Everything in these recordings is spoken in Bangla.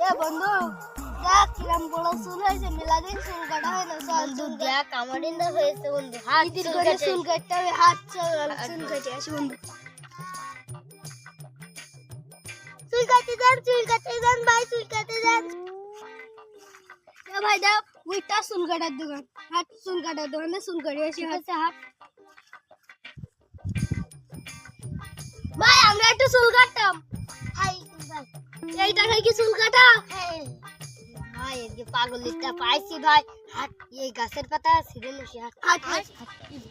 এ বন্ধু দেখ কিরম বড় চুল হয়েছে মেলাদিন চুল কাটা হয় না বন্ধু চুল দেখ আমার ইন্দা হয়েছে বন্ধু হাত চুল করে কেটে। চুল কাটতে হবে হাত চল চুল কাটে আসি বন্ধু। চুল কাটতে দেন চুল কাটতে দেন ভাই চুল কাটতে দেন ভাই দাও ওইটা চুল কাটার দোকান হাত চুল কাটার দোকানে চুল কাটে আসি হাত। হাত। একটু চুল কাটতাম। এই টাকায় কি চুল কাটা? ভাই এদিকে পাগলিটা পাইছি ভাই। হাত এই গাছের পাতা ছিঁড়ে নসি হাত হাত হাত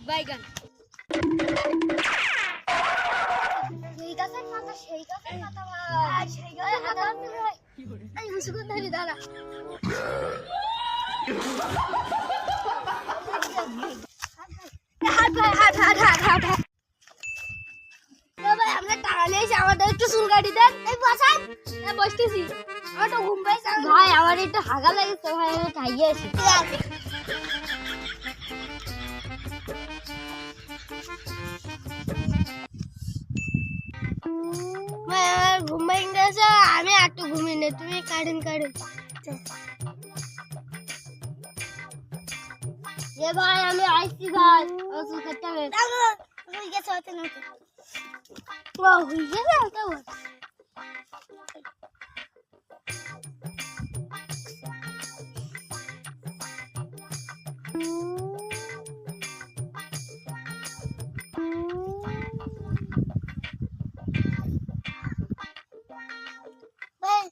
বাইগান সেই গাছের পাতা সেই গাছের পাতা ভাই। সেই গাছের পাতা ভাই। এই মুসুকুন ধরে দাঁড়া। ভাই। হাত হাত এ ভাই আমরা টাকা নিয়েছি আমাদের একটু চুল কাটি দেন। এই বসান। এ বসতেছি। আমার তো ঘুম পাইছে আমি- ভাই আমার একটু হাগা লাগছে ভাই আমি খাইয়ে আসি ঠিক আছে। ভাই আমার ঘুম ভেঙে গেছে আমি একটু ঘুমিয়ে নেই। তুমি কাটেন কাটেন এ ভাই আমি আইছি ভাই। ও চুল কাটতে হবে। Wow, we did that. That was. But,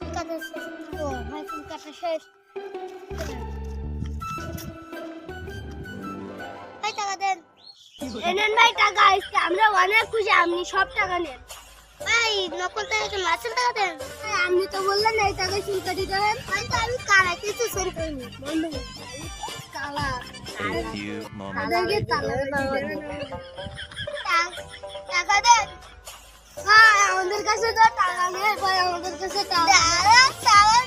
look at this, this is cool. My finger is এনেন ভাই টাকা আসছে আমরা অনেক খুশি আপনি সব টাকা নেন ভাই নকল টাকা মাছের টাকা দেন আপনি তো বললেন এই টাকা শুল্ক দিতে হবে হয়তো আমি কারা কিছু শুরু করিনি টাকা দেন হ্যাঁ আমাদের কাছে তো টাকা নেই আমাদের কাছে টাকা টাকা